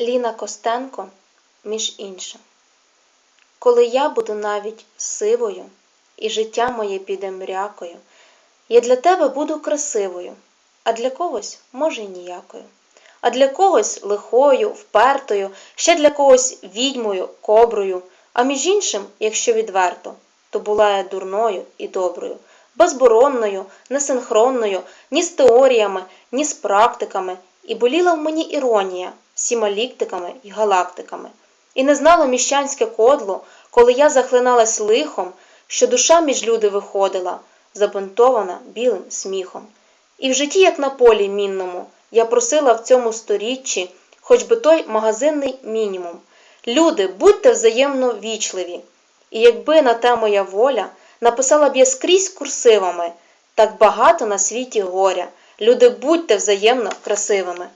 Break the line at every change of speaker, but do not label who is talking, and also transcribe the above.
Ліна Костенко, між іншим. Коли я буду навіть сивою, і життя моє піде мрякою, я для тебе буду красивою, а для когось, може, й ніякою. А для когось лихою, впертою, ще для когось відьмою, коброю, а між іншим, якщо відверто, то була я дурною і доброю, безборонною, несинхронною, ні з теоріями, ні з практиками, і боліла в мені іронія всіма ліктиками і галактиками. І не знало міщанське кодло, коли я захлиналась лихом, що душа між люди виходила, забинтована білим сміхом. І в житті, як на полі мінному, я просила в цьому сторіччі хоч би той магазинний мінімум. Люди, будьте взаємно вічливі. І якби на те моя воля, написала б я скрізь курсивами, так багато на світі горя. Люди, будьте взаємно красивими.